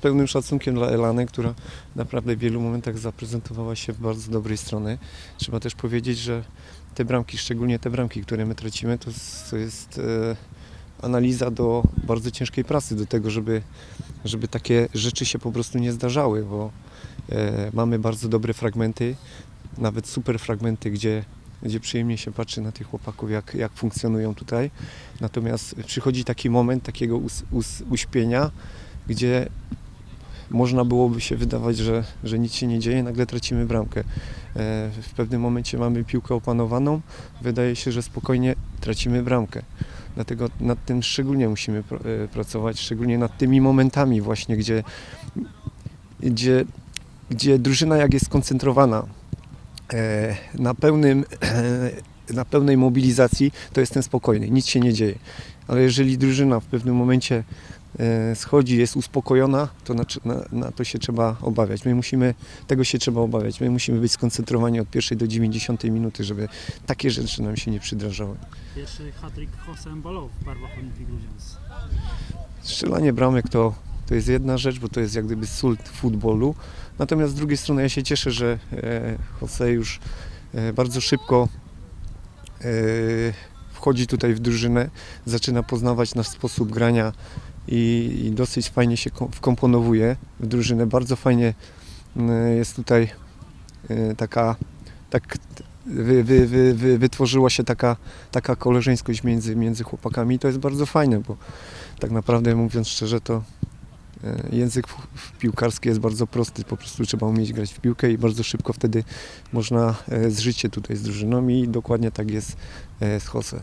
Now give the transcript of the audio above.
pełnym szacunkiem dla Elany, która naprawdę w wielu momentach zaprezentowała się w bardzo dobrej strony. Trzeba też powiedzieć, że te bramki, szczególnie te bramki, które my tracimy, to, to jest e, analiza do bardzo ciężkiej pracy, do tego, żeby, żeby takie rzeczy się po prostu nie zdarzały, bo e, mamy bardzo dobre fragmenty, nawet super fragmenty, gdzie, gdzie przyjemnie się patrzy na tych chłopaków, jak, jak funkcjonują tutaj. Natomiast przychodzi taki moment takiego us, us, uśpienia, gdzie można byłoby się wydawać, że, że nic się nie dzieje, nagle tracimy bramkę. E, W pewnym momencie mamy piłkę opanowaną, wydaje się, że spokojnie tracimy bramkę. Dlatego nad tym szczególnie musimy e, pracować, szczególnie nad tymi momentami właśnie, gdzie, gdzie, gdzie drużyna jak jest skoncentrowana e, na, pełnym, na pełnej mobilizacji, to jestem spokojny, nic się nie dzieje. Ale jeżeli drużyna w pewnym momencie schodzi, jest uspokojona, to na, na, na to się trzeba obawiać. My musimy, tego się trzeba obawiać. My musimy być skoncentrowani od pierwszej do 90 minuty, żeby takie rzeczy nam się nie przydrażały. Pierwszy hat-trick Jose Mbalo w barwach Olimpii Grudziądz. Strzelanie bramek to, to jest jedna rzecz, bo to jest jak gdyby sól futbolu. Natomiast z drugiej strony ja się cieszę, że e, Jose już e, bardzo szybko e, wchodzi tutaj w drużynę, zaczyna poznawać nasz sposób grania i, i dosyć fajnie się kom- wkomponowuje w drużynę. Bardzo fajnie e, jest tutaj e, taka, tak wy, wy, wy, wy, wytworzyła się taka, taka koleżeńskość między, między chłopakami i to jest bardzo fajne, bo tak naprawdę mówiąc szczerze, to język w- w piłkarski jest bardzo prosty. Po prostu trzeba umieć grać w piłkę i bardzo szybko wtedy można e, zżyć się tutaj z drużyną i dokładnie tak jest e, z Jose.